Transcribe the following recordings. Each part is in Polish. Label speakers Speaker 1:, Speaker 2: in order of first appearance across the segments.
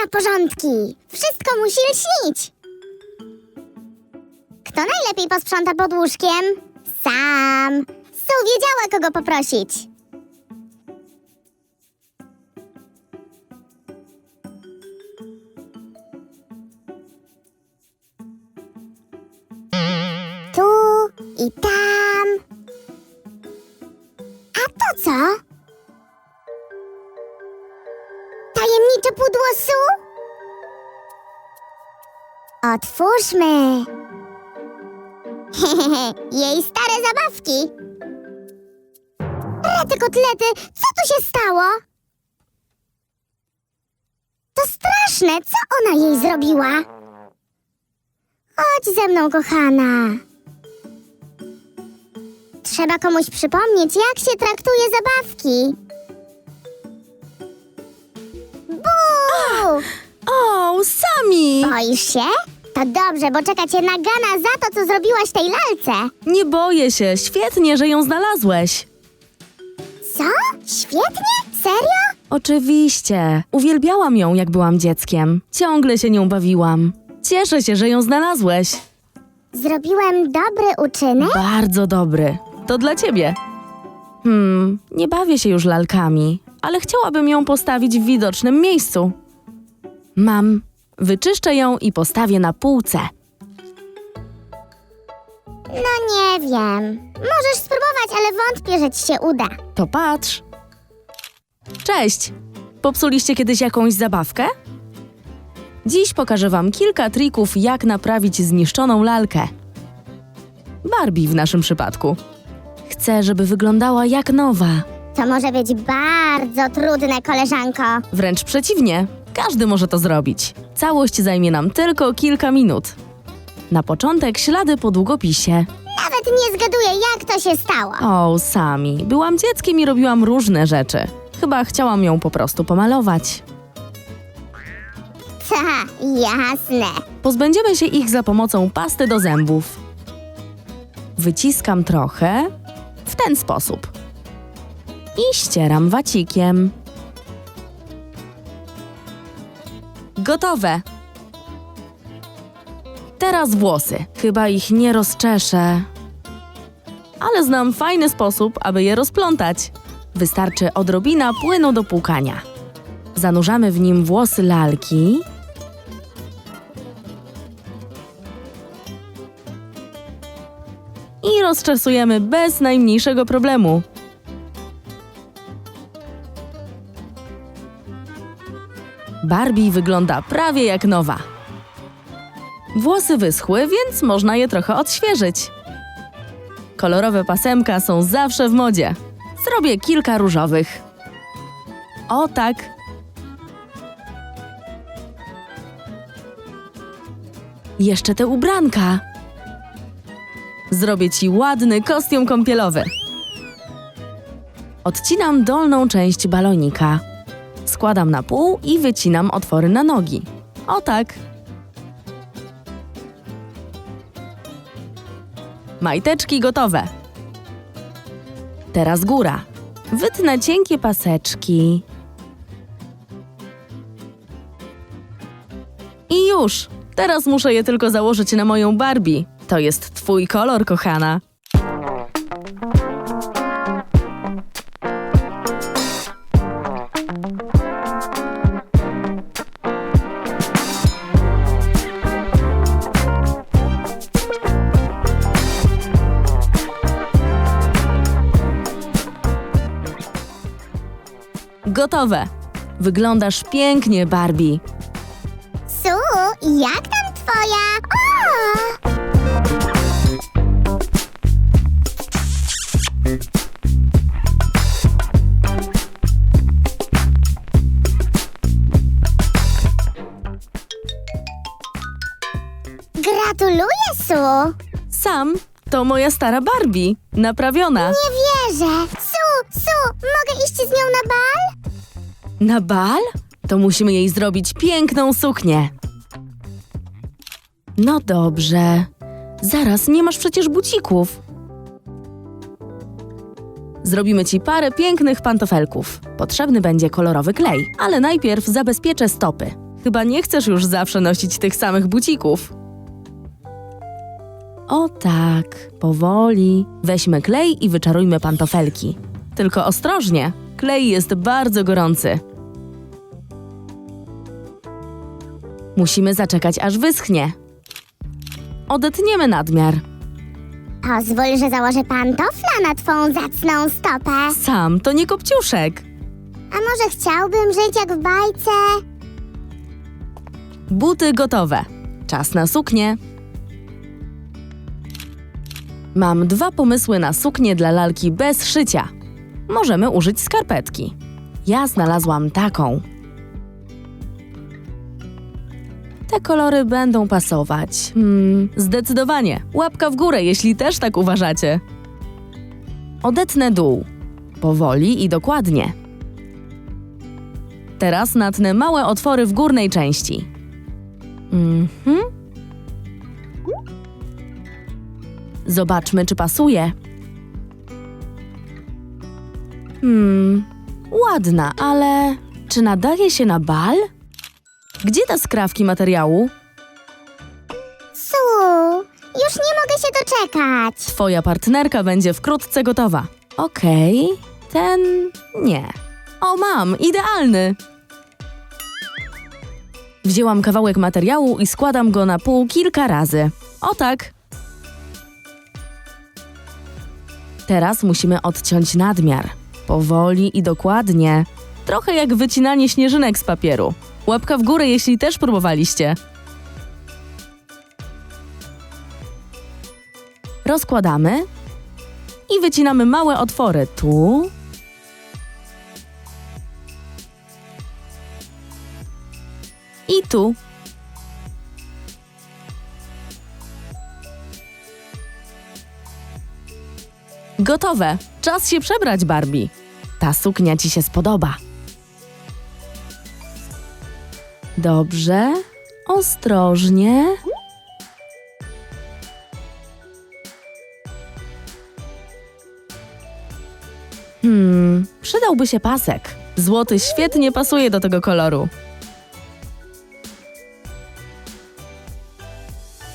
Speaker 1: na porządki. Wszystko musi lśnić. Kto najlepiej posprząta pod łóżkiem? Sam. Su wiedziała, kogo poprosić. Tu i tam. A to co? Tajemnicze pudło Su? Otwórzmy. Jej stare zabawki. Rety kotlety, co tu się stało? To straszne, co ona jej zrobiła? Chodź ze mną, kochana. Trzeba komuś przypomnieć, jak się traktuje zabawki. Bu!
Speaker 2: O, Sami!
Speaker 1: Boisz się? To dobrze, bo czeka cię nagana za to, co zrobiłaś tej lalce.
Speaker 2: Nie boję się, świetnie, że ją znalazłeś.
Speaker 1: Co? Świetnie? Serio?
Speaker 2: Oczywiście, uwielbiałam ją, jak byłam dzieckiem. Ciągle się nią bawiłam. Cieszę się, że ją znalazłeś.
Speaker 1: Zrobiłem dobry uczynek?
Speaker 2: Bardzo dobry. To dla ciebie. Hmm, nie bawię się już lalkami, ale chciałabym ją postawić w widocznym miejscu. Mam. Wyczyszczę ją i postawię na półce.
Speaker 1: No nie wiem. Możesz spróbować, ale wątpię, że ci się uda.
Speaker 2: To patrz. Cześć! Popsuliście kiedyś jakąś zabawkę? Dziś pokażę Wam kilka trików, jak naprawić zniszczoną lalkę. Barbie w naszym przypadku. Chcę, żeby wyglądała jak nowa.
Speaker 1: To może być bardzo trudne, koleżanko.
Speaker 2: Wręcz przeciwnie, każdy może to zrobić. Całość zajmie nam tylko kilka minut. Na początek ślady po długopisie.
Speaker 1: Nawet nie zgaduję, jak to się stało.
Speaker 2: O, sami. Byłam dzieckiem i robiłam różne rzeczy. Chyba chciałam ją po prostu pomalować.
Speaker 1: Ta, jasne.
Speaker 2: Pozbędziemy się ich za pomocą pasty do zębów. Wyciskam trochę w ten sposób. I ścieram wacikiem. Gotowe. Teraz włosy. Chyba ich nie rozczeszę. Ale znam fajny sposób, aby je rozplątać. Wystarczy odrobina płynu do płukania. Zanurzamy w nim włosy lalki i rozczesujemy bez najmniejszego problemu. Barbie wygląda prawie jak nowa. Włosy wyschły, więc można je trochę odświeżyć. Kolorowe pasemka są zawsze w modzie. Zrobię kilka różowych. O tak. Jeszcze te ubranka. Zrobię ci ładny kostium kąpielowy. Odcinam dolną część balonika. Składam na pół i wycinam otwory na nogi. O tak. Majteczki gotowe. Teraz góra. Wytnę cienkie paseczki. I już. Teraz muszę je tylko założyć na moją Barbie. To jest twój kolor, kochana. Gotowe. Wyglądasz pięknie, Barbie.
Speaker 1: Su, jak tam twoja? O! Gratuluję, Su!
Speaker 2: Sam to moja stara Barbie. Naprawiona.
Speaker 1: Nie wierzę! Su, Su, mogę iść z nią na bal?
Speaker 2: Na bal? To musimy jej zrobić piękną suknię. No dobrze. Zaraz, nie masz przecież bucików. Zrobimy ci parę pięknych pantofelków. Potrzebny będzie kolorowy klej, ale najpierw zabezpieczę stopy. Chyba nie chcesz już zawsze nosić tych samych bucików. O tak, powoli. Weźmy klej i wyczarujmy pantofelki. Tylko ostrożnie, klej jest bardzo gorący. Musimy zaczekać, aż wyschnie. Odetniemy nadmiar.
Speaker 1: Pozwól, że założę pantofla na twą zacną stopę.
Speaker 2: Sam to nie kopciuszek.
Speaker 1: A może chciałbym żyć jak w bajce?
Speaker 2: Buty gotowe. Czas na suknię. Mam dwa pomysły na suknię dla lalki bez szycia. Możemy użyć skarpetki. Ja znalazłam taką. Te kolory będą pasować. Hmm, zdecydowanie. Łapka w górę, jeśli też tak uważacie. Odetnę dół. Powoli i dokładnie. Teraz natnę małe otwory w górnej części. Mhm. Zobaczmy, czy pasuje. Hmm, ładna, ale czy nadaje się na bal? Gdzie te skrawki materiału?
Speaker 1: Su, już nie mogę się doczekać.
Speaker 2: Twoja partnerka będzie wkrótce gotowa. Okej, ten nie. O, mam, idealny! Wzięłam kawałek materiału i składam go na pół kilka razy. O tak. Teraz musimy odciąć nadmiar. Powoli i dokładnie. Trochę jak wycinanie śnieżynek z papieru. Łapka w górę, jeśli też próbowaliście. Rozkładamy i wycinamy małe otwory tu i tu. Gotowe. Czas się przebrać, Barbie. Ta suknia ci się spodoba. Dobrze. Ostrożnie. Hmm, przydałby się pasek. Złoty świetnie pasuje do tego koloru.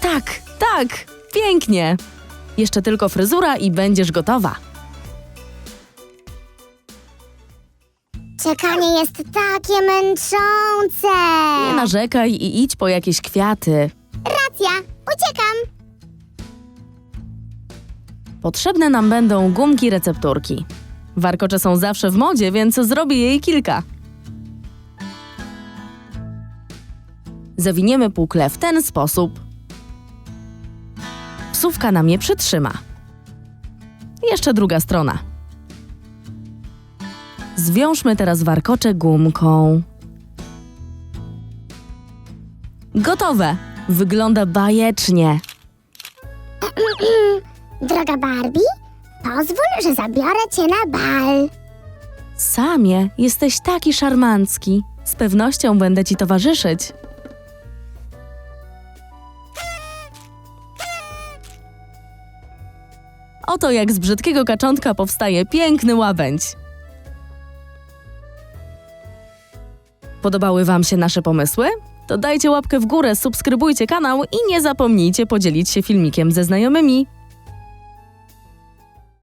Speaker 2: Tak, tak, pięknie. Jeszcze tylko fryzura i będziesz gotowa.
Speaker 1: Czekanie jest takie męczące.
Speaker 2: Nie narzekaj i idź po jakieś kwiaty.
Speaker 1: Racja, uciekam.
Speaker 2: Potrzebne nam będą gumki recepturki. Warkocze są zawsze w modzie, więc zrobię jej kilka. Zawiniemy pukle w ten sposób. Wsówka nam je przytrzyma. Jeszcze druga strona. Zwiążmy teraz warkocze gumką. Gotowe! Wygląda bajecznie.
Speaker 1: Droga Barbie, pozwól, że zabiorę cię na bal.
Speaker 2: Samie, jesteś taki szarmancki. Z pewnością będę ci towarzyszyć. Oto jak z brzydkiego kaczątka powstaje piękny łabędź. Podobały Wam się nasze pomysły? To dajcie łapkę w górę, subskrybujcie kanał i nie zapomnijcie podzielić się filmikiem ze znajomymi.